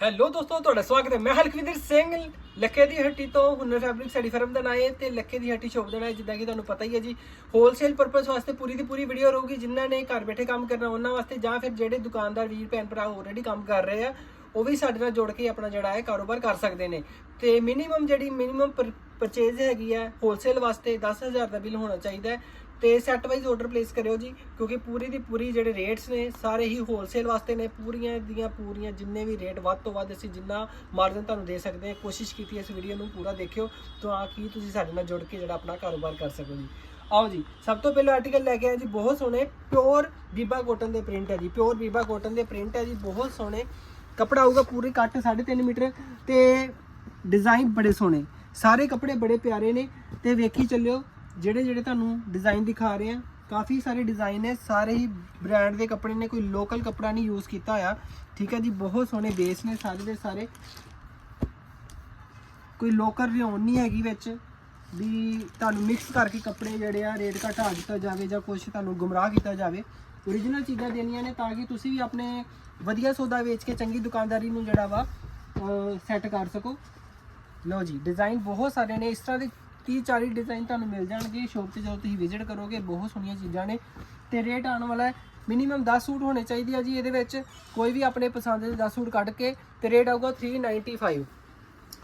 Hello ਦੋਸਤੋ, ਤੁਹਾਡਾ ਸਵਾਗਤ ਹੈ। ਮੈਂ ਹਲਕਵਿੰਦਰ ਸਿੰਘ, ਲੱਖੇ ਦੀ ਹੱਟੀ ਤੋਂ ਹੁਨਰ ਫੈਬਰਿਕ ਸਾਡੀ ਫਰਮ ਦਾ ਨਾਂ ਹੈ ਤੇ ਲੱਖੇ ਦੀ ਹੱਟੀ ਸ਼ੋਪ ਦਾ ਨਾਂ ਹੈ ਜਿੱਦਾਂ ਕਿ ਤੁਹਾਨੂੰ ਪਤਾ ਹੀ ਹੈ ਜੀ। ਹੋਲਸੇਲ ਪਰਪਸ ਵਾਸਤੇ ਪੂਰੀ ਦੀ ਪੂਰੀ ਵੀਡੀਓ ਰਹੂਗੀ। ਜਿਨ੍ਹਾਂ ਨੇ ਘਰ ਬੈਠੇ ਕੰਮ ਕਰਨਾ, ਉਹਨਾਂ ਵਾਸਤੇ ਜਾਂ ਫਿਰ ਜਿਹੜੇ ਦੁਕਾਨਦਾਰ, ਵੀਰ, ਭੈਣ, ਭਰਾ ਆਲਰੇਡੀ ਕੰਮ ਕਰ ਰਹੇ ਆ, ਉਹ ਵੀ ਸਾਡੇ ਨਾਲ ਜੁੜ ਕੇ ਆਪਣਾ ਜਿਹੜਾ ਹੈ ਕਾਰੋਬਾਰ ਕਰ ਸਕਦੇ ਨੇ। ਤੇ ਮਿਨੀਮਮ ਜਿਹੜੀ ਮਿਨੀਮਮ ਪਰਚੇਜ਼ ਹੈਗੀ ਹੈ ਹੋਲਸੇਲ ਵਾਸਤੇ 10000 ਦਾ ਬਿੱਲ ਹੋਣਾ ਚਾਹੀਦਾ ਹੈ। ਤੇ ਸੈੱਟ ਵਾਈਜ਼ ਆਰਡਰ ਪਲੇਸ ਕਰਿਓ ਜੀ, ਕਿਉਂਕਿ ਪੂਰੀ ਦੀ ਪੂਰੀ ਜਿਹੜੇ ਰੇਟਸ ਨੇ, ਸਾਰੇ ਹੀ ਹੋਲਸੇਲ ਵਾਸਤੇ ਨੇ, ਪੂਰੀਆਂ ਦੀਆਂ ਪੂਰੀਆਂ ਜਿੰਨੇ ਵੀ ਰੇਟ ਵੱਧ ਤੋਂ ਵੱਧ ਅਸੀਂ ਜਿੰਨਾ ਮਾਰਜਨ ਤੁਹਾਨੂੰ ਦੇ ਸਕਦੇ ਹਾਂ, ਕੋਸ਼ਿਸ਼ ਕੀਤੀ ਇਸ ਵੀਡੀਓ ਨੂੰ ਪੂਰਾ ਦੇਖਿਓ, ਤਾਂ ਕਿ ਤੁਸੀਂ ਸਾਡੇ ਨਾਲ ਜੁੜ ਕੇ ਜਿਹੜਾ ਆਪਣਾ ਕਾਰੋਬਾਰ ਕਰ ਸਕੋ ਜੀ। ਆਓ ਜੀ, ਸਭ ਤੋਂ ਪਹਿਲਾਂ ਆਰਟੀਕਲ ਲੈ ਕੇ ਆਏ ਜੀ, ਬਹੁਤ ਸੋਹਣੇ ਪਿਓਰ ਬੀਬਾ ਕੋਟਨ ਦੇ ਪ੍ਰਿੰਟ ਹੈ ਜੀ ਪਿਓਰ ਬੀਬਾ ਕੋਟਨ ਦੇ ਪ੍ਰਿੰਟ ਹੈ ਜੀ, ਬਹੁਤ ਸੋਹਣੇ। ਕਪੜਾ ਆਊਗਾ ਪੂਰੀ ਕੱਟ 3.5 ਮੀਟਰ ਤੇ ਡਿਜ਼ਾਈਨ ਬੜੇ ਸੋਹਣੇ, ਸਾਰੇ ਕੱਪੜੇ ਬੜੇ ਪਿਆਰੇ ਨੇ, ਤੇ ਵੇਖੀ ਚੱਲਿਓ ਜਿਹੜੇ ਜਿਹੜੇ ਤੁਹਾਨੂੰ ਡਿਜ਼ਾਈਨ ਦਿਖਾ ਰਹੇ ਆ ਕਾਫੀ ਸਾਰੇ ਡਿਜ਼ਾਈਨ ਨੇ, ਸਾਰੇ ਹੀ ਬ੍ਰਾਂਡ ਦੇ ਕੱਪੜੇ ਨੇ, ਕੋਈ ਲੋਕਲ ਕੱਪੜਾ ਨਹੀਂ ਯੂਜ਼ ਕੀਤਾ ਹੋਇਆ। ਠੀਕ ਹੈ ਜੀ, ਬਹੁਤ ਸੋਹਣੇ ਬੇਸ ਨੇ ਸਾਰੇ ਦੇ ਸਾਰੇ। ਕੋਈ ਲੋਕਲ ਰਿਓਨ ਨਹੀਂ ਹੈਗੀ ਵਿੱਚ, ਵੀ ਤੁਹਾਨੂੰ ਮਿਕਸ ਕਰਕੇ ਕੱਪੜੇ ਜਿਹੜੇ ਆ ਰੇਟ ਘਟਾ ਦਿੱਤਾ ਜਾਵੇ ਜਾਂ ਕੁਝ ਤੁਹਾਨੂੰ ਗੁੰਮਰਾਹ ਕੀਤਾ ਜਾਵੇ। ਓਰੀਜਨਲ ਚੀਜ਼ਾਂ ਦੇਣੀਆਂ ਨੇ ਤਾਂ ਕਿ ਤੁਸੀਂ ਵੀ ਆਪਣੇ ਵਧੀਆ ਸੌਦਾ ਵੇਚ ਕੇ ਚੰਗੀ ਦੁਕਾਨਦਾਰੀ ਨੂੰ ਜਿਹੜਾ ਵਾ ਸੈੱਟ ਕਰ ਸਕੋ। ਲਓ ਜੀ ਡਿਜ਼ਾਈਨ ਬਹੁਤ ਸਾਰੇ ਨੇ, ਇਸ ਤਰ੍ਹਾਂ ਦੇ 30 40 ਡਿਜ਼ਾਈਨ ਤੁਹਾਨੂੰ ਮਿਲ ਜਾਣਗੇ। ਸ਼ੋਪ ਤੇ ਜਦੋਂ ਤੁਸੀਂ ਵਿਜ਼ਿਟ ਕਰੋਗੇ, ਬਹੁਤ ਸੋਹਣੀਆਂ ਚੀਜ਼ਾਂ ਨੇ। ਤੇ ਰੇਟ ਆਉਣ ਵਾਲਾ ਹੈ ਮਿਨੀਮਮ 10 ਸੂਟ ਹੋਣੇ ਚਾਹੀਦੇ ਆ ਜੀ। ਇਹਦੇ ਵਿੱਚ ਕੋਈ ਵੀ ਆਪਣੇ ਪਸੰਦ ਦੇ 10 ਸੂਟ ਕੱਢ ਕੇ ਤੇ ਰੇਟ ਆਊਗਾ 395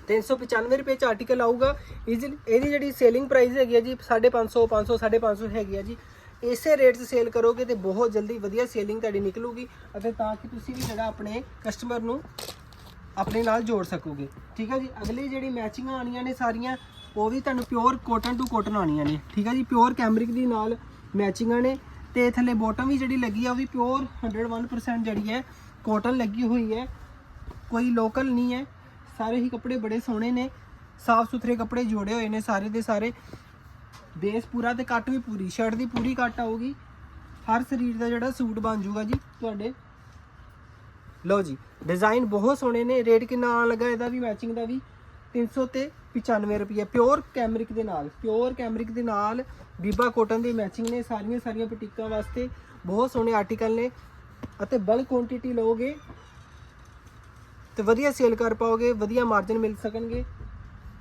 395 ਰੁਪਏ ਚ ਆਰਟੀਕਲ ਆਊਗਾ। Easily- ਇਹਦੀ ਜਿਹੜੀ ਸੇਲਿੰਗ ਪ੍ਰਾਈਸ ਹੈਗੀ ਆ ਜੀ 550 500 550 ਹੈਗੀ ਆ ਜੀ। ਇਸੇ ਰੇਟ 'ਚ ਸੇਲ ਕਰੋਗੇ ਤੇ ਬਹੁਤ ਜਲਦੀ ਵਧੀਆ ਸੇਲਿੰਗ ਤੁਹਾਡੀ ਨਿਕਲੂਗੀ ਅਤੇ ਤਾਂ ਕਿ ਤੁਸੀਂ ਵੀ ਜਿਹੜਾ ਆਪਣੇ ਕਸਟਮਰ ਨੂੰ ਆਪਣੇ ਨਾਲ ਜੋੜ ਸਕੋਗੇ। ਠੀਕ ਹੈ ਜੀ? ਅਗਲੀ ਜਿਹੜੀ ਮੈਚਿੰਗਾਂ ਆਣੀਆਂ ਨੇ ਸਾਰੀਆਂ ਉਹ ਵੀ ਤੁਹਾਨੂੰ ਪਿਓਰ ਕੋਟਨ ਟੂ ਕੋਟਨ ਆਣੀਆਂ ਨੇ। ਠੀਕ ਹੈ ਜੀ? ਪਿਓਰ ਕੈਮਰਿਕ ਦੀ ਨਾਲ ਮੈਚਿੰਗਾਂ ਨੇ। ਤੇ ਥੱਲੇ ਬੋਟਮ ਵੀ ਜਿਹੜੀ ਲੱਗੀ ਆ, ਉਹ ਵੀ ਪਿਓਰ 101% ਜਿਹੜੀ ਹੈ ਕੋਟਨ ਲੱਗੀ ਹੋਈ ਹੈ। ਕੋਈ ਲੋਕਲ ਨਹੀਂ ਹੈ। ਸਾਰੇ ਹੀ ਕੱਪੜੇ ਬੜੇ ਸੋਹਣੇ ਨੇ। ਸਾਫ਼ ਸੁਥਰੇ ਕੱਪੜੇ ਜੋੜੇ ਹੋਏ ਨੇ ਸਾਰੇ ਦੇ ਸਾਰੇ। ਬੇਸ ਪੂਰਾ ਤੇ ਕੱਟ ਵੀ ਪੂਰੀ ਸ਼ਰਟ ਦੀ ਪੂਰੀ ਕੱਟ ਆਊਗੀ। ਹਰ ਸਰੀਰ ਦਾ ਜਿਹੜਾ ਸੂਟ ਬਣ ਜਾਊਗਾ ਜੀ, ਤੁਹਾਡੇ। ਲਓ ਜੀ ਡਿਜ਼ਾਈਨ ਬਹੁਤ ਸੋਹਣੇ ਨੇ। ਰੇਟ ਕਿੰਨਾ ਆਉਣ ਲੱਗਾ ਇਹਦਾ ਵੀ ਮੈਚਿੰਗ ਦਾ ਵੀ? 300 ਤੇ 95 ਰੁਪਏ ਪਿਓਰ ਕੈਮਰਿਕ ਦੇ ਨਾਲ ਪਿਓਰ ਕੈਮਰਿਕ ਦੇ ਨਾਲ ਬੀਬਾ ਕੋਟਨ ਦੀ ਮੈਚਿੰਗ ਨੇ ਸਾਰੀਆਂ ਸਾਰੀਆਂ ਬੁਟੀਕਾਂ ਵਾਸਤੇ ਬਹੁਤ ਸੋਹਣੇ ਆਰਟੀਕਲ ਨੇ ਅਤੇ ਬਲਕ ਕੁਆਂਟੀਟੀ ਲਓਗੇ ਤੇ ਵਧੀਆ ਸੇਲ ਕਰ ਪਾਓਗੇ, ਵਧੀਆ ਮਾਰਜਨ ਮਿਲ ਸਕਣਗੇ।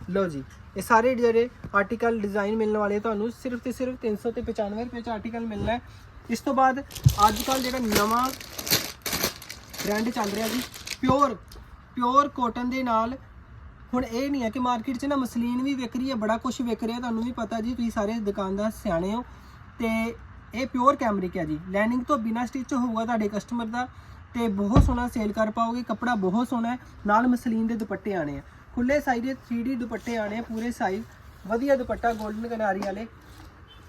ਲਓ ਜੀ, ਇਹ ਸਾਰੇ ਜਿਹੜੇ ਆਰਟੀਕਲ ਡਿਜ਼ਾਈਨ ਮਿਲਣ ਵਾਲੇ ਤੁਹਾਨੂੰ ਸਿਰਫ ਤੇ ਸਿਰਫ 300 ਤੇ 95 ਰੁਪਏ ਚ ਆਰਟੀਕਲ ਮਿਲਣਾ ਹੈ। ਇਸ ਤੋਂ ਬਾਅਦ ਅੱਜ ਕੱਲ ਜਿਹੜਾ ਨਵਾਂ ਟ੍ਰੈਂਡ ਚੱਲ ਰਿਹਾ ਜੀ ਪਿਓਰ ਪਿਓਰ ਕੋਟਨ ਦੇ ਨਾਲ ਹੁਣ ਇਹ ਨਹੀਂ ਹੈ ਕਿ ਮਾਰਕੀਟ 'ਚ ਨਾ ਮਸਲੀਨ ਵੀ ਵਿਕ ਰਹੀ ਹੈ, ਬੜਾ ਕੁਝ ਵਿਕ ਰਿਹਾ, ਤੁਹਾਨੂੰ ਵੀ ਪਤਾ ਜੀ, ਤੁਸੀਂ ਸਾਰੇ ਦੁਕਾਨਦਾਰ ਸਿਆਣੇ ਹੋ। ਤੇ ਇਹ ਪਿਓਰ ਕੈਮਰਿਕ ਹੈ ਜੀ। ਲਾਈਨਿੰਗ ਤੋਂ ਬਿਨਾ ਸਟਿਚ ਹੋਊਗਾ ਤੁਹਾਡੇ ਕਸਟਮਰ ਦਾ ਤੇ ਬਹੁਤ ਸੋਹਣਾ ਸੇਲ ਕਰ ਪਾਓਗੇ, ਕੱਪੜਾ ਬਹੁਤ ਸੋਹਣਾ ਹੈ, ਨਾਲ ਮਸਲੀਨ ਦੇ ਦੁਪੱਟੇ ਆਣੇ ਆ। ਖੁੱਲੇ ਸਾਈਜ਼ ਦੇ 3D ਦੁਪੱਟੇ ਆਣੇ ਆ, ਪੂਰੇ ਸਾਈਜ਼ ਵਧੀਆ ਦੁਪੱਟਾ 골ਡਨ ਕਨਾਰੀ ਵਾਲੇ।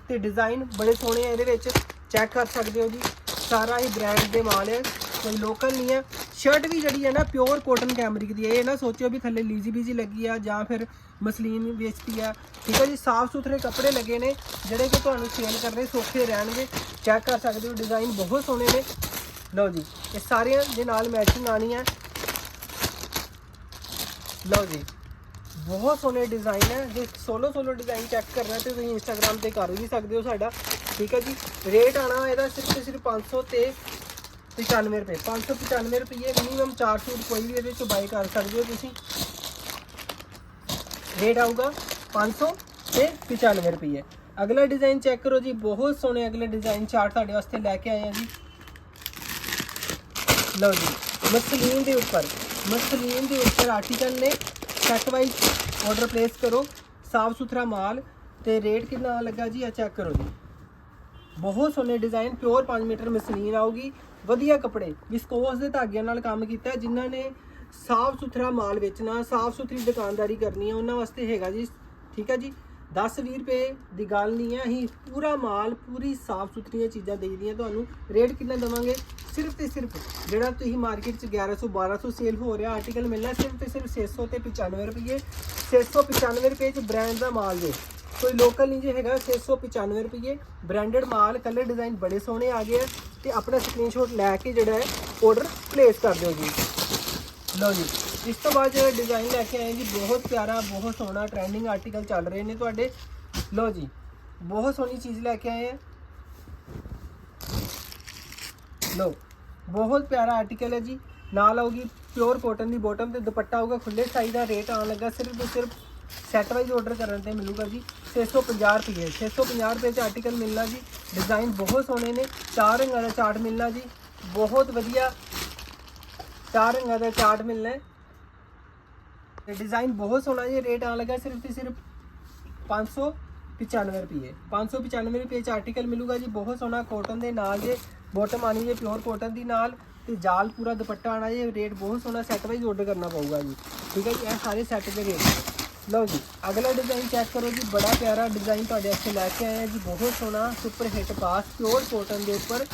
ਤੇ ਡਿਜ਼ਾਈਨ ਬੜੇ ਸੋਹਣੇ ਆ ਇਹਦੇ ਵਿੱਚ। ਚੈੱਕ ਕਰ ਸਕਦੇ ਹੋ ਜੀ, ਸਾਰਾ ਹੀ ਬ੍ਰਾਂਡ ਦੇ ਮਾਲ ਹੈ, ਕੋਈ ਲੋਕਲ ਨਹੀਂ ਹੈ। ਸ਼ਰਟ ਵੀ ਜਿਹੜੀ ਹੈ ਨਾ ਪਿਓਰ ਕੋਟਨ ਕੈਮਰਿਕ ਦੀ ਹੈ। ਇਹ ਨਾ ਸੋਚਿਓ ਵੀ ਥੱਲੇ ਲੀਜ਼ੀ ਬੀਜੀ ਲੱਗੀ ਆ ਜਾਂ ਫਿਰ ਮਸਲੀਨ ਵੇਚਤੀ ਆ। ਠੀਕ ਹੈ ਜੀ, ਸਾਫ਼ ਸੁਥਰੇ ਕੱਪੜੇ ਲੱਗੇ ਨੇ, ਜਿਹੜੇ ਕਿ ਤੁਹਾਨੂੰ ਸੇਲ ਕਰਨੇ ਸੌਖੇ ਰਹਿਣਗੇ। ਚੈੱਕ ਕਰ ਸਕਦੇ ਹੋ ਡਿਜ਼ਾਈਨ ਬਹੁਤ ਸੋਹਣੇ ਨੇ। ਲਓ ਜੀ, ਇਹ ਸਾਰਿਆਂ ਦੇ ਨਾਲ ਮੈਚਿੰਗ ਆਣੀ ਹੈ ਲਓ ਜੀ, ਬਹੁਤ ਸੋਹਣੇ ਡਿਜ਼ਾਈਨ ਹੈ ਜੇ ਸੋਲੋ ਸੋਲੋ ਡਿਜ਼ਾਈਨ ਚੈੱਕ ਕਰਨਾ ਤੇ ਤੁਸੀਂ ਇੰਸਟਾਗ੍ਰam ਤੇ ਕਰ ਵੀ ਸਕਦੇ ਹੋ ਸਾਡਾ। ਠੀਕ ਹੈ ਜੀ ਰੇਟ ਆਣਾ ਇਹਦਾ ਸਿਰਫ ਤੇ ਸਿਰਫ 500 ਤੇ 95 ਰੁਪਏ 595 ਰੁਪਏ ਮਿਨੀਮਮ ਚਾਰ ਸੂਟ ਕੋਈ ਵੀ ਇਹਦੇ ਚੋਂ ਬਾਈ ਕਰ ਸਕਦੇ ਹੋ ਤੁਸੀਂ। ਰੇਟ ਆਊਗਾ 500 ਤੇ 95 ਰੁਪਏ ਅਗਲਾ ਡਿਜ਼ਾਈਨ ਚੈੱਕ ਕਰੋ ਜੀ, ਬਹੁਤ ਸੋਹਣੇ ਅਗਲੇ ਡਿਜ਼ਾਈਨ ਚਾਰ ਤੁਹਾਡੇ ਵਾਸਤੇ ਲੈ ਕੇ ਆਏ ਆ ਜੀ। ਲਓ ਜੀ, ਮਸਲੀਨ ਦੇ ਉੱਪਰ, ਮਸਲੀਨ ਦੇ ਉੱਪਰ ਆਰਟੀਕਲ ਨੇ ਸੈਟ ਵਾਈਜ਼ ਆਰਡਰ ਪਲੇਸ ਕਰੋ, ਸਾਫ਼ ਸੁਥਰਾ ਮਾਲ ਤੇ ਰੇਟ ਕਿੰਨਾ ਲੱਗਾ ਜੀ ਆ ਚੈੱਕ ਕਰੋ ਜੀ। ਬਹੁਤ ਸੋਹਣੇ ਡਿਜ਼ਾਈਨ ਪਿਓਰ 5 ਮੀਟਰ ਮਸਲੀਨ ਆਊਗੀ। ਵਧੀਆ ਕੱਪੜੇ ਵਿਸਕੋਸ ਦੇ ਧਾਗਿਆਂ ਨਾਲ ਕੰਮ ਕੀਤਾ ਹੈ, ਜਿਨ੍ਹਾਂ ਨੇ ਸਾਫ਼ ਸੁਥਰਾ ਮਾਲ ਵੇਚਣਾ ਸਾਫ਼ ਸੁਥਰੀ ਦੁਕਾਨਦਾਰੀ ਕਰਨੀ ਹੈ ਉਹਨਾਂ ਵਾਸਤੇ ਹੈਗਾ ਜੀ ਠੀਕ ਹੈ ਜੀ। 10-20 ਰੁਪਏ ਦੀ ਗੱਲ ਨਹੀਂ ਹੈ ਅਸੀਂ ਪੂਰਾ ਮਾਲ ਪੂਰੀ ਸਾਫ਼ ਸੁਥਰੀਆਂ ਚੀਜ਼ਾਂ ਦੇਈਦੀਆਂ ਤੁਹਾਨੂੰ ਰੇਟ ਕਿੰਨਾ ਦਵਾਂਗੇ? ਸਿਰਫ ਤੇ ਸਿਰਫ ਜਿਹੜਾ ਤੁਸੀਂ ਮਾਰਕੀਟ 'ਚ 1100 1200 ਸੇਲ ਹੋ ਰਿਹਾ ਆਰਟੀਕਲ ਮਿਲਣਾ ਸਿਰਫ ਤੇ ਸਿਰਫ 600 ਤੇ 95 ਰੁਪਏ 695 ਰੁਪਏ 'ਚ ਬ੍ਰਾਂਡ ਦਾ ਮਾਲ ਜੇ ਕੋਈ ਲੋਕਲ ਨਹੀਂ ਜੇ ਹੈਗਾ 695 ਰੁਪਏ ਬ੍ਰਾਂਡਡ ਮਾਲ ਕਲਰ ਡਿਜ਼ਾਈਨ ਬੜੇ ਸੋਹਣੇ ਆ ਗਏ ਆ ਤੇ ਆਪਣਾ ਸਕਰੀਨਸ਼ਾਟ ਲੈ ਕੇ ਜਿਹੜਾ ਹੈ ਆਰਡਰ ਪਲੇਸ ਕਰ ਦਿਓ ਜੀ। ਲਓ ਜੀ, ਇਸ ਤੋਂ ਬਾਅਦ ਜਿਹੜਾ ਡਿਜ਼ਾਈਨ ਲੈ ਕੇ ਆਏ ਜੀ, ਬਹੁਤ ਪਿਆਰਾ, ਬਹੁਤ ਸੋਹਣਾ ਟ੍ਰੈਂਡਿੰਗ ਆਰਟੀਕਲ ਚੱਲ ਰਹੇ ਨੇ ਤੁਹਾਡੇ। ਲਓ ਜੀ, ਬਹੁਤ ਸੋਹਣੀ ਚੀਜ਼ ਲੈ ਕੇ ਆਏ ਆ। ਲਓ, ਬਹੁਤ ਪਿਆਰਾ ਆਰਟੀਕਲ ਹੈ ਜੀ। ਨਾਲ ਆਊਗੀ ਪਿਓਰ ਕਾਟਨ ਦੀ ਬਾਟਮ ਤੇ ਦੁਪੱਟਾ ਆਊਗਾ ਖੁੱਲੇ ਸਾਈ ਦਾ ਰੇਟ ਆਉਣ ਲੱਗਾ, ਸਿਰਫ ਤੇ ਸਿਰਫ ਸੈੱਟ ਵਾਈਜ਼ ਆਰਡਰ ਕਰਨ ਤੇ ਮਿਲੂਗਾ ਜੀ 650 ਰੁਪਏ। 650 ਰੁਪਏ ਚ ਆਰਟੀਕਲ ਮਿਲਣਾ ਜੀ। ਡਿਜ਼ਾਈਨ ਬਹੁਤ ਸੋਹਣੇ ਨੇ। ਚਾਰ ਰੰਗਾਂ ਦਾ ਚਾਰਟ ਮਿਲਣਾ ਜੀ। ਬਹੁਤ ਵਧੀਆ ਚਾਰ ਰੰਗਾਂ ਦਾ ਚਾਰਟ ਮਿਲਣਾ ਹੈ। ਤੇ ਡਿਜ਼ਾਈਨ ਬਹੁਤ ਸੋਹਣਾ ਜੀ। ਰੇਟ ਆਉਣ ਲੱਗਾ ਸਿਰਫ ਤੇ ਸਿਰਫ 595 ਰੁਪਏ। 595 ਰੁਪਏ ਚ ਆਰਟੀਕਲ ਮਿਲੂਗਾ ਜੀ। ਬਹੁਤ ਸੋਹਣਾ ਕੋਟਨ ਦੇ ਨਾਲ ਜੇ ਬੋਟਮ ਆਣੀ ਜੇ ਪਿਓਰ ਕੋਟਨ ਦੀ ਨਾਲ ਤੇ ਜਾਲ ਪੂਰਾ ਦੁਪੱਟਾ ਆਣਾ ਜੇ ਰੇਟ ਬਹੁਤ ਸੋਹਣਾ ਸੈੱਟ ਵਾਈਜ਼ ਆਰਡਰ ਕਰਨਾ ਪਊਗਾ ਜੀ। ਠੀਕ ਹੈ ਜੀ? ਇਹ ਸਾਰੇ ਸੈੱਟ ਦੇ ਰੇਟ ਲਓ ਜੀ, ਅਗਲਾ ਡਿਜ਼ਾਈਨ ਚੈੱਕ ਕਰੋ ਜੀ, ਬੜਾ ਪਿਆਰਾ ਡਿਜ਼ਾਈਨ ਤੁਹਾਡੇ ਵਾਸਤੇ ਲੈ ਕੇ ਆਏ ਆ ਜੀ, ਬਹੁਤ ਸੋਹਣਾ ਸੁਪਰ ਹਿੱਟ ਪਾਸ ਪਿਓਰ ਕੋਟਨ ਦੇ ਉੱਪਰ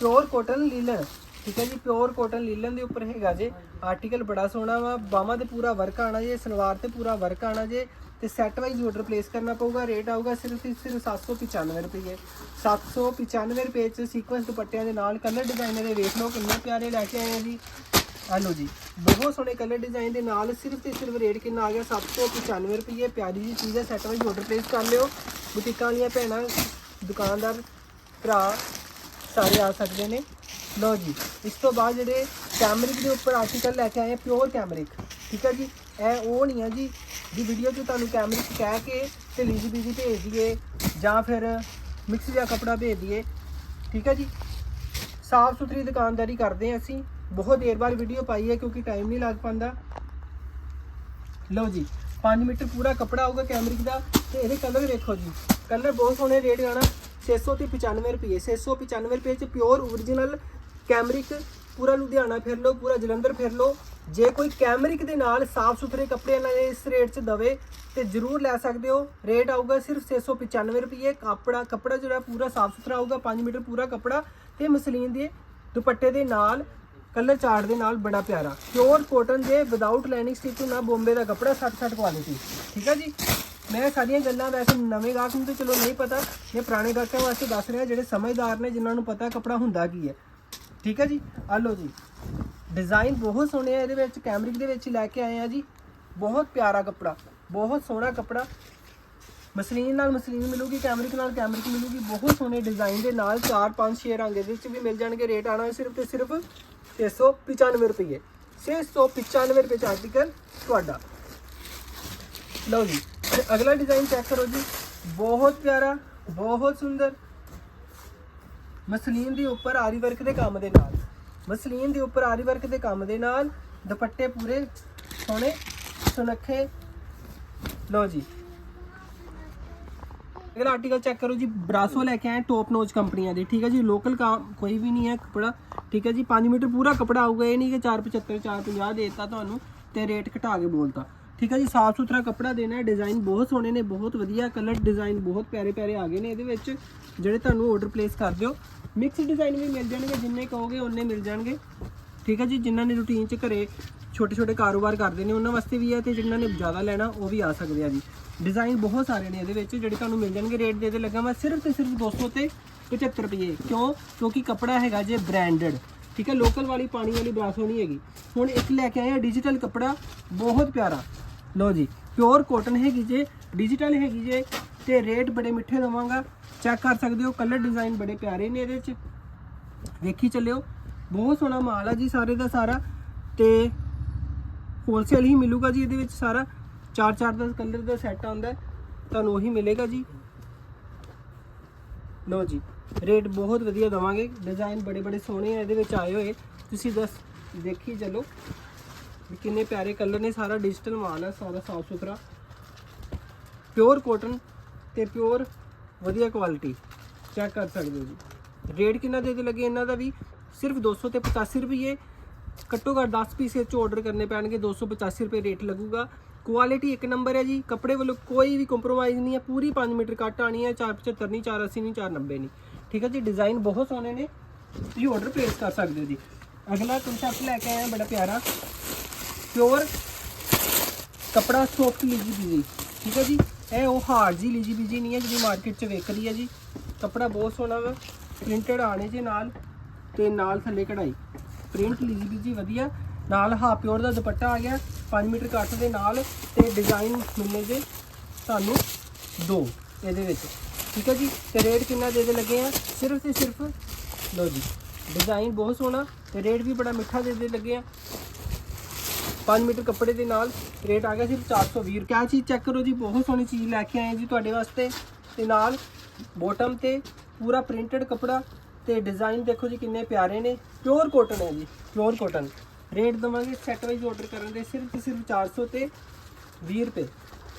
ਪਿਓਰ ਕੋਟਨ ਲੀਲਨ ਠੀਕ ਹੈ ਜੀ ਪਿਓਰ ਕੋਟਨ ਲੀਲਨ ਦੇ ਉੱਪਰ ਹੈਗਾ ਜੇ ਆਰਟੀਕਲ ਬੜਾ ਸੋਹਣਾ ਵਾ, ਬਾਹਾਂ ਤੇ ਪੂਰਾ ਵਰਕ ਆਣਾ ਜੇ, ਸਲਵਾਰ ਤੇ ਪੂਰਾ ਵਰਕ ਆਣਾ ਜੇ, ਤੇ ਸੈੱਟ ਵਾਈਜ਼ ਆਰਡਰ ਪਲੇਸ ਕਰਨਾ ਪਊਗਾ ਰੇਟ ਆਊਗਾ ਸਿਰਫ ਤੇ ਸਿਰਫ 795 ਰੁਪਏ 795 ਰੁਪਏ ਚ ਸੀਕੁਐਂਸ ਦੁਪੱਟਿਆਂ ਦੇ ਨਾਲ ਕਲਰ ਡਿਜ਼ਾਈਨਰ ਦੇ ਵੇਖ ਲਓ ਕਿੰਨੇ ਪਿਆਰੇ ਲੈ ਕੇ ਆਏ ਆ ਜੀ ਆ ਲਓ ਜੀ। ਬਹੁਤ ਸੋਹਣੇ ਕਲਰ ਡਿਜ਼ਾਈਨ ਦੇ ਨਾਲ ਸਿਰਫ ਤੇ ਸਿਰਫ ਰੇਟ ਕਿੰਨਾ ਆ ਗਿਆ? 795 ਰੁਪਏ ਪਿਆਰੀ ਜੀ ਚੀਜ਼ ਹੈ ਸੈੱਟ ਵਾਈਜ਼ ਆਰਡਰ ਪਲੇਸ ਕਰ ਲਿਓ। ਬੁਟੀਕਾਂ ਵਾਲੀਆਂ ਭੈਣਾਂ, ਦੁਕਾਨਦਾਰ, ਭਰਾ ਸਾਰੇ ਆ ਸਕਦੇ ਨੇ। ਲਓ ਜੀ, ਇਸ ਤੋਂ ਬਾਅਦ ਜਿਹੜੇ ਕੈਮਰਿਕ ਦੇ ਉੱਪਰ ਆਰਟੀਕਲ ਲੈ ਕੇ ਆਏ ਆ ਪਿਓਰ ਕੈਮਰਿਕ ਠੀਕ ਹੈ ਜੀ? ਇਹ ਉਹ ਨਹੀਂ ਆ ਜੀ ਦੀ ਵੀਡੀਓ 'ਚ ਤੁਹਾਨੂੰ ਕੈਮਰਿਕ ਕਹਿ ਕੇ ਤੇ ਲੀਜੀ ਬੀਜੀ ਭੇਜ ਦਈਏ ਜਾਂ ਫਿਰ ਮਿਕਸ ਜਿਹਾ ਕਪੜਾ ਭੇਜ ਦਈਏ। ਠੀਕ ਹੈ ਜੀ? ਸਾਫ਼ ਸੁਥਰੀ ਦੁਕਾਨਦਾਰੀ ਕਰਦੇ ਹਾਂ ਅਸੀਂ। ਬਹੁਤ ਦੇਰ ਬਾਅਦ ਵੀਡੀਓ ਪਾਈ ਹੈ ਕਿਉਂਕਿ ਟਾਈਮ ਨਹੀਂ ਲੱਗ ਪਾਉਂਦਾ। ਲਓ ਜੀ 5 ਮੀਟਰ ਪੂਰਾ ਕਪੜਾ ਆਊਗਾ ਕੈਮਰਿਕ ਦਾ ਤੇ ਇਹਦੇ ਕਲਰ ਵੇਖੋ ਜੀ। ਕਲਰ ਬਹੁਤ ਸੋਹਣੇ ਰੇਟ ਗਾਣਾ 600 ਤੇ 95 ਰੁਪਏ 695 ਰੁਪਏ ਚ ਪਿਓਰ origignal ਕੈਮਰਿਕ ਪੂਰਾ ਲੁਧਿਆਣਾ ਫਿਰ ਲਓ, ਪੂਰਾ ਜਲੰਧਰ ਫਿਰ ਲਓ। ਜੇ ਕੋਈ ਕੈਮਰਿਕ ਦੇ ਨਾਲ ਸਾਫ਼ ਸੁਥਰੇ ਕੱਪੜੇ ਨਾਲ ਇਸ ਰੇਟ 'ਚ ਦਵੇ ਤੇ ਜਰੂਰ ਲੈ ਸਕਦੇ ਹੋ। ਰੇਟ ਆਊਗਾ ਸਿਰਫ 695 ਰੁਪਏ, ਕੱਪੜਾ ਕੱਪੜਾ ਜਿਹੜਾ ਪੂਰਾ ਸਾਫ਼ ਸੁਥਰਾ ਆਊਗਾ 5 ਮੀਟਰ ਪੂਰਾ ਕੱਪੜਾ ਤੇ ਮਸਲੀਨ ਦੇ ਦੁਪੱਟੇ ਦੇ ਨਾਲ ਕਲਰ ਚਾਰਟ ਦੇ ਨਾਲ ਬੜਾ ਪਿਆਰਾ। ਪਿਓਰ ਕਾਟਨ ਦੇ ਵਿਦਆਊਟ ਲਾਈਨਿੰਗ ਸਟਿਚ ਨਾ ਬੰਬੇ ਦਾ ਕੱਪੜਾ 60 60 ਕੁਆਲਿਟੀ ਠੀਕ ਹੈ ਜੀ? ਮੈਂ ਸਾਰੀਆਂ ਗੱਲਾਂ ਵੈਸੇ ਨਵੇਂ ਗਾਹਕ ਨੂੰ ਤੇ ਚਲੋ ਨਹੀਂ ਪਤਾ ਇਹ ਪੁਰਾਣੇ ਗਾਹਕਾਂ ਵਾਸਤੇ ਦੱਸ ਰਿਹਾ, ਜਿਹੜੇ ਸਮਝਦਾਰ ਨੇ, ਜਿਨ੍ਹਾਂ ਨੂੰ ਪਤਾ ਕੱਪੜਾ ਹੁੰਦਾ ਕੀ ਹੈ। ਠੀਕ ਹੈ ਜੀ? ਆ ਲਓ ਜੀ। ਡਿਜ਼ਾਈਨ ਬਹੁਤ ਸੋਹਣੇ ਆ ਇਹਦੇ ਵਿੱਚ ਕੈਮਰਿਕ ਦੇ ਵਿੱਚ ਲੈ ਕੇ ਆਏ ਆ ਜੀ। ਬਹੁਤ ਪਿਆਰਾ ਕੱਪੜਾ, ਬਹੁਤ ਸੋਹਣਾ ਕੱਪੜਾ। ਮਸਲੀਨ ਨਾਲ ਮਸਲੀਨ ਮਿਲੂਗੀ ਕੈਮਰਿਕ ਨਾਲ ਕੈਮਰਿਕ ਮਿਲੂਗੀ। ਬਹੁਤ ਸੋਹਣੇ ਡਿਜ਼ਾਈਨ ਦੇ ਨਾਲ 4 5 6 ਰੰਗ ਇਹਦੇ ਵਿੱਚ ਵੀ ਮਿਲ ਜਾਣਗੇ। ਰੇਟ ਆਣਾ ਸਿਰਫ ਤੇ ਸਿਰਫ 695 ਰੁਪਏ 695 ਰੁਪਏ ਚ ਆਰਟੀਕਲ ਤੁਹਾਡਾ। ਲਓ ਜੀ, ਤੇ ਅਗਲਾ ਡਿਜ਼ਾਈਨ ਚੈੱਕ ਕਰੋ ਜੀ। ਬਹੁਤ ਪਿਆਰਾ, ਬਹੁਤ ਸੁੰਦਰ। ਮਸਲੀਨ ਦੇ ਉੱਪਰ ਆਰੀ ਵਰਕ ਦੇ ਕੰਮ ਦੇ ਨਾਲ। ਮਸਲੀਨ ਦੇ ਉੱਪਰ ਆਰੀ ਵਰਕ ਦੇ ਕੰਮ ਦੇ ਨਾਲ ਦੁਪੱਟੇ ਪੂਰੇ ਸੋਹਣੇ ਸੁਨੱਖੇ। ਲਓ ਜੀ ਅਗਲਾ ਆਰਟੀਕਲ ਚੈੱਕ ਕਰੋ ਜੀ ਬਰਾਸੋ ਲੈ ਕੇ ਆਏ ਟੌਪ ਨੋਚ ਕੰਪਨੀਆਂ ਦੇ, ਠੀਕ ਹੈ ਜੀ? ਲੋਕਲ ਕੰਮ ਕੋਈ ਵੀ ਨਹੀਂ ਹੈ ਕਪੜਾ, ਠੀਕ ਹੈ ਜੀ? 5 ਮੀਟਰ ਪੂਰਾ ਕਪੜਾ ਆਊਗਾ, ਇਹ ਨਹੀਂ ਕਿ 475 450 ਦੇਤਾ ਤੁਹਾਨੂੰ ਤੇ ਰੇਟ ਘਟਾ ਕੇ ਬੋਲਤਾ। ਠੀਕ ਹੈ ਜੀ? ਸਾਫ਼ ਸੁਥਰਾ ਕਪੜਾ ਦੇਣਾ ਹੈ ਡਿਜ਼ਾਈਨ ਬਹੁਤ ਸੋਹਣੇ ਨੇ, ਬਹੁਤ ਵਧੀਆ ਕਲਰ ਡਿਜ਼ਾਈਨ ਬਹੁਤ ਪਿਆਰੇ ਪਿਆਰੇ ਆ ਗਏ ਨੇ ਇਹਦੇ ਵਿੱਚ, ਜਿਹੜੇ ਤੁਹਾਨੂੰ ਆਰਡਰ ਪਲੇਸ ਕਰ ਦਿਓ। ਮਿਕਸ ਡਿਜ਼ਾਈਨ ਵੀ ਮਿਲ ਜਾਣਗੇ, ਜਿੰਨੇ ਕਹੋਗੇ ਉਹਨੇ ਮਿਲ ਜਾਣਗੇ। ਠੀਕ ਹੈ ਜੀ? ਜਿਨ੍ਹਾਂ ਨੇ ਰੂਟੀਨ 'ਚ ਘਰੇ ਛੋਟੇ ਛੋਟੇ ਕਾਰੋਬਾਰ ਕਰਦੇ ਨੇ, ਉਹਨਾਂ ਵਾਸਤੇ ਵੀ ਹੈ ਤੇ ਜਿਨ੍ਹਾਂ ਨੇ ਜ਼ਿਆਦਾ ਲੈਣਾ, ਉਹ ਵੀ ਆ ਸਕਦੇ ਆ ਜੀ। ਡਿਜ਼ਾਈਨ ਬਹੁਤ ਸਾਰੇ ਨੇ ਇਹਦੇ ਵਿੱਚ, ਜਿਹੜੇ ਤੁਹਾਨੂੰ ਮਿਲ ਜਾਣਗੇ ਰੇਟ ਦੇ ਦੇ ਲੱਗਾ ਮੈਂ ਸਿਰਫ ਤੇ ਸਿਰਫ 200 ਤੇ 75 ਰੁਪਏ। ਕਿਉਂ? ਕਿਉਂਕਿ ਕੱਪੜਾ ਹੈਗਾ ਜੇ ਬ੍ਰਾਂਡਡ ਠੀਕ ਹੈ ਲੋਕਲ ਵਾਲੀ ਪਾਣੀ ਵਾਲੀ ਬਰਾਸੋ ਨਹੀਂ ਹੈਗੀ। ਹੁਣ ਇੱਕ ਲੈ ਕੇ ਆਏ ਆ ਡਿਜੀਟਲ ਕੱਪੜਾ, ਬਹੁਤ ਪਿਆਰਾ। ਲਓ ਜੀ ਪਿਓਰ ਕਾਟਨ ਹੈਗੀ ਜੇ ਡਿਜੀਟਲ ਹੈਗੀ ਜੇ, ਤੇ ਰੇਟ ਬੜੇ ਮਿੱਠੇ ਦਵਾਂਗਾ। ਚੈੱਕ ਕਰ ਸਕਦੇ ਹੋ ਕਲਰ ਡਿਜ਼ਾਈਨ ਬੜੇ ਪਿਆਰੇ ਨੇ ਇਹਦੇ 'ਚ ਵੇਖੀ ਚੱਲਿਓ, ਬਹੁਤ ਸੋਹਣਾ ਮਾਲ ਆ ਜੀ, ਸਾਰੇ ਦਾ ਸਾਰਾ। ਤੇ ਹੋਲਸੇਲ ਹੀ ਮਿਲੂਗਾ ਜੀ ਇਹਦੇ ਵਿੱਚ ਸਾਰਾ। ਚਾਰ ਚਾਰ ਦਾ ਕਲਰ ਦਾ ਸੈੱਟ ਆਉਂਦਾ ਤੁਹਾਨੂੰ ਉਹੀ ਮਿਲੇਗਾ ਜੀ। ਲਓ ਜੀ ਰੇਟ ਬਹੁਤ ਵਧੀਆ ਦਵਾਂਗੇ। ਡਿਜ਼ਾਈਨ ਬੜੇ ਬੜੇ ਸੋਹਣੇ ਆ, ਇਹਦੇ ਵਿੱਚ ਆਏ ਹੋਏ। ਤੁਸੀਂ ਦੱਸ, ਦੇਖੀ ਚਲੋ ਕਿੰਨੇ ਪਿਆਰੇ ਕਲਰ ਨੇ। ਸਾਰਾ ਡਿਜੀਟਲ ਮਾਲ ਹੈ ਸਾਰਾ ਸਾਫ਼ ਸੁਥਰਾ। ਪਿਓਰ ਕੋਟਨ ਤੇ ਪਿਓਰ ਵਧੀਆ ਕੁਆਲਿਟੀ ਚੈੱਕ ਕਰ ਸਕਦੇ ਹੋ ਜੀ। ਰੇਟ ਕਿੰਨਾ ਦੇ ਦੇ ਲੱਗੇ ਇਹਨਾਂ ਦਾ ਵੀ? ਸਿਰਫ 200 ਤੇ 85 ਰੁਪਏ ਘੱਟੋ ਘੱਟ 10 ਪੀਸ ਇਹ ਚ ਆਰਡਰ ਕਰਨੇ ਪੈਣਗੇ। 285 ਰੁਪਏ ਰੇਟ ਲੱਗੂਗਾ। ਕੁਆਲਿਟੀ ਇੱਕ ਨੰਬਰ ਹੈ ਜੀ। ਕੱਪੜੇ ਵੱਲੋਂ ਕੋਈ ਵੀ ਕੰਪਰੋਮਾਈਜ਼ ਨਹੀਂ ਹੈ। ਪੂਰੀ 5 ਮੀਟਰ ਕੱਟ ਆਣੀ ਹੈ। 475 ਨਹੀਂ 480 ਨਹੀਂ 490 ਨਹੀਂ। ਠੀਕ ਹੈ ਜੀ ਡਿਜ਼ਾਈਨ ਬਹੁਤ ਸੋਹਣੇ ਨੇ। ਤੁਸੀਂ ਆਰਡਰ ਪਲੇਸ ਕਰ ਸਕਦੇ ਹੋ ਜੀ। ਅਗਲਾ ਕਨਸੈਪਟ ਲੈ ਕੇ ਆਇਆ ਬੜਾ ਪਿਆਰਾ। ਪਿਓਰ ਕਪੜਾ ਸੌਫਟ ਲੀਜੀ ਬੀਜੀ ਠੀਕ ਹੈ ਜੀ, ਇਹ ਉਹ ਹਾਰਡ ਜੀ ਲੀਜੀ ਬੀਜੀ ਨਹੀਂ ਹੈ, ਜਿਹੜੀ ਮਾਰਕੀਟ 'ਚ ਵੇਖ ਰਹੀ ਹੈ ਜੀ। ਕਪੜਾ ਬਹੁਤ ਸੋਹਣਾ ਵਾ। ਪ੍ਰਿੰਟਡ ਆਣੇ ਜੀ ਨਾਲ ਤੇ ਨਾਲ ਥੱਲੇ ਕਢਾਈ। ਪ੍ਰਿੰਟ ਲੀਜੀ ਬੀਜੀ ਵਧੀਆ। ਨਾਲ ਹਾਫ ਪਿਓਰ ਦਾ ਦੁਪੱਟਾ ਆ ਗਿਆ 5 ਮੀਟਰ ਕੱਟ ਦੇ ਨਾਲ ਤੇ ਡਿਜ਼ਾਈਨ ਮਿਲਨੇ ਜੇ ਤੁਹਾਨੂੰ ਦੋ ਇਹਦੇ ਵਿੱਚ। ਠੀਕ ਹੈ ਜੀ? ਤੇ ਰੇਟ ਕਿੰਨਾ ਦੇ ਦੇ ਲੱਗੇ ਆ? ਸਿਰਫ ਤੇ ਸਿਰਫ, ਲਓ ਜੀ ਡਿਜ਼ਾਈਨ ਬਹੁਤ ਸੋਹਣਾ ਤੇ ਰੇਟ ਵੀ ਬੜਾ ਮਿੱਠਾ ਦੇ ਦੇ ਲੱਗੇ ਆ। 5 ਮੀਟਰ ਕੱਪੜੇ ਦੇ ਨਾਲ ਰੇਟ ਆ ਗਿਆ ਸਿਰਫ 420 ਕਿਆ ਚੀਜ਼ ਚੈੱਕ ਕਰੋ ਜੀ, ਬਹੁਤ ਸੋਹਣੀ ਚੀਜ਼ ਲੈ ਕੇ ਆਏ ਜੀ ਤੁਹਾਡੇ ਵਾਸਤੇ। ਤੇ ਨਾਲ ਬੋਟਮ ਤੇ ਪੂਰਾ ਪ੍ਰਿੰਟਡ ਕੱਪੜਾ ਤੇ ਡਿਜ਼ਾਈਨ ਦੇਖੋ ਜੀ ਕਿੰਨੇ ਪਿਆਰੇ ਨੇ। ਪਿਓਰ ਕਾਟਨ ਹੈ ਜੀ ਪਿਓਰ ਕਾਟਨ ਰੇਟ ਦਵਾਂਗੇ ਸੈੱਟ ਵਾਈਜ਼ ਆਰਡਰ ਕਰਨ ਦੇ, ਸਿਰਫ ਤੇ ਸਿਰਫ 400 ਤੇ 20 ਰੁਪਏ।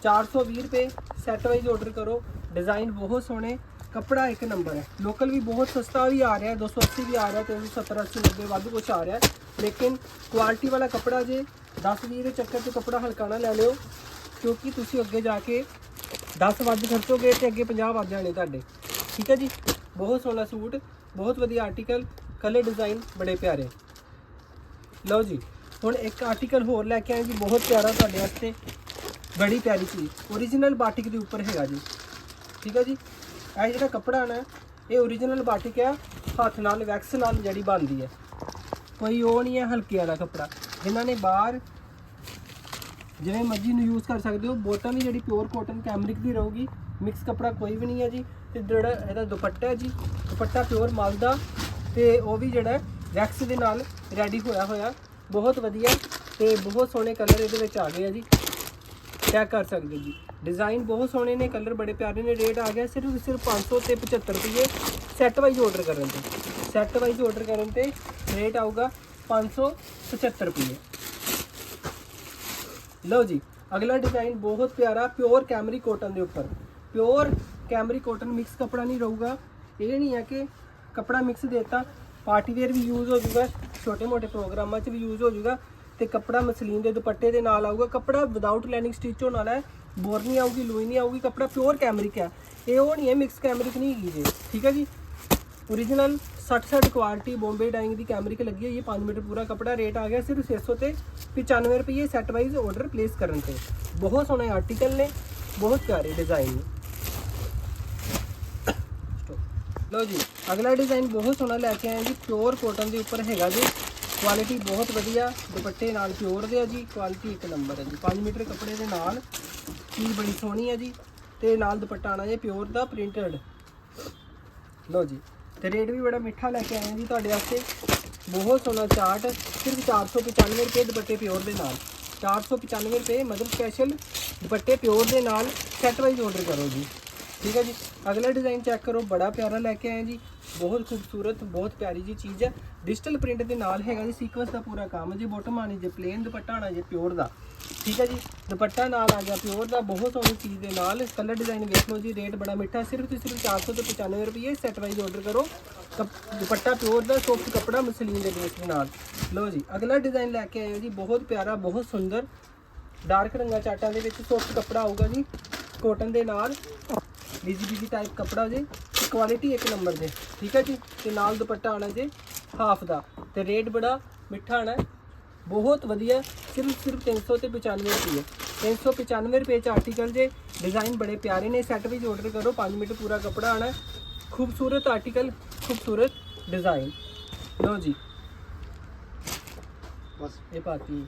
420 ਰੁਪਏ ਸੈੱਟ ਵਾਈਜ਼ ਆਰਡਰ ਕਰੋ। ਡਿਜ਼ਾਈਨ ਬਹੁਤ ਸੋਹਣੇ, ਕੱਪੜਾ ਇੱਕ ਨੰਬਰ ਹੈ। ਲੋਕਲ ਵੀ ਬਹੁਤ ਸਸਤਾ ਵੀ ਆ ਰਿਹਾ ਹੈ 280 ਵੀ ਆ ਰਿਹਾ 370 80 90 ਵੱਧ ਕੁਝ ਆ ਰਿਹਾ। ਲੇਕਿਨ ਕੁਆਲਿਟੀ ਵਾਲਾ ਕੱਪੜਾ ਜੇ 10 20 ਦੇ ਚੱਕਰ 'ਚ ਕੱਪੜਾ ਹਲਕਾ ਨਾ ਲੈ ਲਿਓ, ਕਿਉਂਕਿ ਤੁਸੀਂ ਅੱਗੇ ਜਾ ਕੇ 10 ਵੱਧ ਖਰਚੋਗੇ ਤੇ ਅੱਗੇ 50 ਵੱਧ ਜਾਣੇ ਤੁਹਾਡੇ। ਠੀਕ ਹੈ ਜੀ? ਬਹੁਤ ਸੋਹਣਾ ਸੂਟ, ਬਹੁਤ ਵਧੀਆ ਆਰਟੀਕਲ ਕਲਰ ਡਿਜ਼ਾਈਨ ਬੜੇ ਪਿਆਰੇ। ਲਓ ਜੀ, ਹੁਣ ਇੱਕ ਆਰਟੀਕਲ ਹੋਰ ਲੈ ਕੇ ਆਏ ਜੀ, ਬਹੁਤ ਪਿਆਰਾ ਤੁਹਾਡੇ ਵਾਸਤੇ, ਬੜੀ ਪਿਆਰੀ ਚੀਜ਼ ਓਰੀਜਨਲ ਬਾਟਿਕ ਦੇ ਉੱਪਰ ਹੈਗਾ ਜੀ। ਠੀਕ ਹੈ ਜੀ? ਇਹ ਜਿਹੜਾ ਕੱਪੜਾ ਨਾ ਇਹ ਓਰੀਜਨਲ ਬਾਟਿਕ ਆ, ਹੱਥ ਨਾਲ ਵੈਕਸ ਨਾਲ ਜਿਹੜੀ ਬਣਦੀ ਹੈ। ਕੋਈ ਉਹ ਨਹੀਂ ਹੈ ਹਲਕੇ ਵਾਲਾ ਕੱਪੜਾ। ਜਿਨ੍ਹਾਂ ਨੇ ਬਾਹਰ ਜਿਵੇਂ ਮਰਜ਼ੀ ਨੂੰ ਯੂਜ਼ ਕਰ ਸਕਦੇ ਹੋ ਬੋਟਮ ਵੀ ਜਿਹੜੀ ਪਿਓਰ ਕਾਟਨ ਕੈਮਰਿਕ ਦੀ ਰਹੂਗੀ ਮਿਕਸ ਕੱਪੜਾ ਕੋਈ ਵੀ ਨਹੀਂ ਹੈ ਜੀ, ਤੇ ਜਿਹੜਾ ਇਹਦਾ ਦੁਪੱਟਾ ਹੈ ਜੀ, ਦੁਪੱਟਾ ਪਿਓਰ ਮਾਲ ਦਾ ਤੇ ਉਹ ਵੀ ਜਿਹੜਾ ਵੈਕਸ ਦੇ ਨਾਲ ਰੈਡੀ ਹੋਇਆ ਹੋਇਆ। ਬਹੁਤ ਵਧੀਆ ਤੇ ਬਹੁਤ ਸੋਹਣੇ ਕਲਰ ਇਹਦੇ ਵਿੱਚ ਆ ਗਏ ਆ ਜੀ। ਚੈੱਕ ਕਰ ਸਕਦੇ ਜੀ? ਡਿਜ਼ਾਈਨ ਬਹੁਤ ਸੋਹਣੇ ਨੇ ਕਲਰ ਬੜੇ ਪਿਆਰੇ ਨੇ ਰੇਟ ਆ ਗਿਆ ਸਿਰਫ ਸਿਰਫ 500 ਤੇ 75 ਰੁਪਏ ਸੈੱਟ ਵਾਈਜ਼ ਆਰਡਰ ਕਰਨ ਤੇ। ਸੈੱਟ ਵਾਈਜ਼ ਆਰਡਰ ਕਰਨ ਤੇ ਰੇਟ ਆਊਗਾ 575 ਰੁਪਏ ਲਓ ਜੀ, ਅਗਲਾ ਡਿਜ਼ਾਈਨ ਬਹੁਤ ਪਿਆਰਾ ਪਿਓਰ ਕੈਮਰੀ ਕੋਟਨ ਦੇ ਉੱਪਰ। ਪਿਓਰ ਕੈਮਰੀ ਕੋਟਨ ਮਿਕਸ ਕਪੜਾ ਨਹੀਂ ਰਹੂਗਾ। ਇਹ ਨਹੀਂ ਹੈ ਕਿ ਕਪੜਾ ਮਿਕਸ ਦੇਤਾ। ਪਾਰਟੀ ਵੇਅਰ ਵੀ ਯੂਜ਼ ਹੋ ਜਾਊਗਾ ਛੋਟੇ ਮੋਟੇ ਪ੍ਰੋਗਰਾਮਾਂ 'ਚ ਵੀ ਯੂਜ਼ ਹੋ ਜਾਊਗਾ ਤੇ ਕਪੜਾ ਮਸਲੀਨ ਦੇ ਦੁਪੱਟੇ ਦੇ ਨਾਲ ਆਊਗਾ ਕਪੜਾ ਵਿਦਆਊਟ ਲਾਈਨਿੰਗ ਸਟਿਚ ਹੋਣ ਵਾਲਾ ਹੈ ਬੋਰ ਨਹੀਂ ਆਊਗੀ ਲੂਈ ਨਹੀਂ ਆਊਗੀ ਕਪੜਾ ਪਿਓਰ ਕੈਮਰਿਕ ਹੈ ਇਹ ਉਹ ਨਹੀਂ ਹੈ ਮਿਕਸ ਕੈਮਰਿਕ ਨਹੀਂ ਹੈਗੀ ਜੀ ਠੀਕ ਹੈ ਜੀ ओरिजिनल 60 60 ਕੁਆਲਿਟੀ ਬੰਬੇ ਡਾਈਂਗ ਦੀ ਕੈਮਰਿਕ ਲੱਗੀ ਹੋਈ ਹੈ 5 ਮੀਟਰ ਪੂਰਾ ਕਪੜਾ ਰੇਟ ਆ ਗਿਆ ਸਿਰਫ 600 ਤੇ 95 ਰੁਪਏ ਸੈੱਟ ਵਾਈਜ਼ ਆਰਡਰ ਪਲੇਸ ਕਰਨ ਤੇ ਬਹੁਤ ਸੋਹਣੇ ਆਰਟੀਕਲ ਨੇ ਬਹੁਤ ਪਿਆਰੇ ਡਿਜ਼ਾਈਨ ਨੇ ਲਓ ਜੀ, ਅਗਲਾ ਡਿਜ਼ਾਈਨ ਬਹੁਤ ਸੋਹਣਾ ਲੈ ਕੇ ਆਏ ਜੀ ਪਿਓਰ ਕੋਟਨ ਦੇ ਉੱਪਰ ਹੈਗਾ ਜੀ। ਕੁਆਲਿਟੀ ਬਹੁਤ ਵਧੀਆ, ਦੁਪੱਟੇ ਨਾਲ ਪਿਓਰ ਦੇ ਆ ਜੀ ਕੁਆਲਿਟੀ ਇੱਕ ਨੰਬਰ ਹੈ ਜੀ। 5 ਮੀਟਰ ਕੱਪੜੇ ਦੇ ਨਾਲ ਚੀਜ਼ ਬੜੀ ਸੋਹਣੀ ਹੈ ਜੀ, ਤੇ ਨਾਲ ਦੁਪੱਟਾ ਆਣਾ ਜੀ ਪਿਓਰ ਦਾ ਪ੍ਰਿੰਟਡ ਲਓ ਜੀ, ਤੇ ਰੇਟ ਵੀ ਬੜਾ ਮਿੱਠਾ ਲੈ ਕੇ ਆਏ ਜੀ ਤੁਹਾਡੇ ਵਾਸਤੇ। ਬਹੁਤ ਸੋਹਣਾ ਚਾਰਟ, ਸਿਰਫ 495 ਰੁਪਏ ਦੁਪੱਟੇ ਪਿਓਰ ਦੇ ਨਾਲ। 495 ਰੁਪਏ ਮਦਰ ਸਪੈਸ਼ਲ ਦੁਪੱਟੇ ਪਿਓਰ ਦੇ ਨਾਲ ਸੈੱਟ ਵਾਈਜ਼ ਆਰਡਰ ਕਰੋ ਜੀ। ਠੀਕ ਹੈ ਜੀ। ਅਗਲਾ ਡਿਜ਼ਾਈਨ ਚੈੱਕ ਕਰੋ। ਬੜਾ ਪਿਆਰਾ ਲੈ ਕੇ ਆਏ ਜੀ। ਬਹੁਤ ਖੂਬਸੂਰਤ, ਬਹੁਤ ਪਿਆਰੀ ਜੀ ਚੀਜ਼ ਹੈ। ਡਿਜੀਟਲ ਪ੍ਰਿੰਟ ਦੇ ਨਾਲ ਹੈਗਾ ਜੀ ਸੀਕੁਐਂਸ ਦਾ ਪੂਰਾ ਕੰਮ ਜੀ ਬੋਟਮ ਆਣੀ ਜੇ ਪਲੇਨ ਦੁਪੱਟਾ ਆਣਾ ਜੇ ਪਿਓਰ ਦਾ। ਠੀਕ ਹੈ ਜੀ। ਦੁਪੱਟਾ ਨਾਲ ਆ ਗਿਆ ਪਿਓਰ ਦਾ। ਬਹੁਤ ਸੋਹਣੀ ਚੀਜ਼ ਦੇ ਨਾਲ ਕਲਰ ਡਿਜ਼ਾਈਨ ਵੇਖ ਲਓ ਜੀ। ਰੇਟ ਬੜਾ ਮਿੱਠਾ। ਸਿਰਫ ਤੇ ਸਿਰਫ 400 ਤੋਂ 95 ਰੁਪਏ ਸੈਟ ਵਾਈਜ਼ ਆਰਡਰ ਕਰੋ। ਕੱਪ- ਦੁਪੱਟਾ ਪਿਓਰ ਦਾ ਸੌਫਟ ਕੱਪੜਾ ਮਸਲੀਨ ਦੇ ਬੇਸ ਦੇ ਨਾਲ। ਲਓ ਜੀ। ਅਗਲਾ ਡਿਜ਼ਾਈਨ ਲੈ ਕੇ ਆਏ ਜੀ। ਬਹੁਤ ਪਿਆਰਾ, ਬਹੁਤ ਸੁੰਦਰ। ਡਾਰਕ ਰੰਗਾ ਚਾਟਾਂ ਦੇ ਵਿੱਚ ਸੌਫਟ ਕੱਪੜਾ ਆਊਗਾ ਜੀ। ਕੋਟਨ ਦੇ ਨਾਲ। ਬੀਜੀ ਬੀਜੀ ਟਾਈਪ ਕੱਪੜਾ ਜੇ ਕੁਆਲਿਟੀ ਇੱਕ ਨੰਬਰ ਦੇ ਠੀਕ ਹੈ ਜੀ? ਤੇ ਨਾਲ ਦੁਪੱਟਾ ਆਣਾ ਜੇ ਹਾਫ ਦਾ। ਤੇ ਰੇਟ ਬੜਾ ਮਿੱਠਾ ਆਣਾ ਬਹੁਤ ਵਧੀਆ ਸਿਰਫ ਸਿਰਫ 300 ਤੇ 95 ਰੁਪਏ 395 ਰੁਪਏ ਚ ਆਰਟੀਕਲ ਜੇ ਡਿਜ਼ਾਈਨ ਬੜੇ ਪਿਆਰੇ ਨੇ ਸੈੱਟ ਵਿੱਚ ਆਰਡਰ ਕਰੋ 5 ਮੀਟਰ ਪੂਰਾ ਕੱਪੜਾ ਆਣਾ ਖੂਬਸੂਰਤ ਆਰਟੀਕਲ ਖੂਬਸੂਰਤ ਡਿਜ਼ਾਈਨ ਲਓ ਜੀ। ਬਸ। ਇਹ ਪਾਤੀ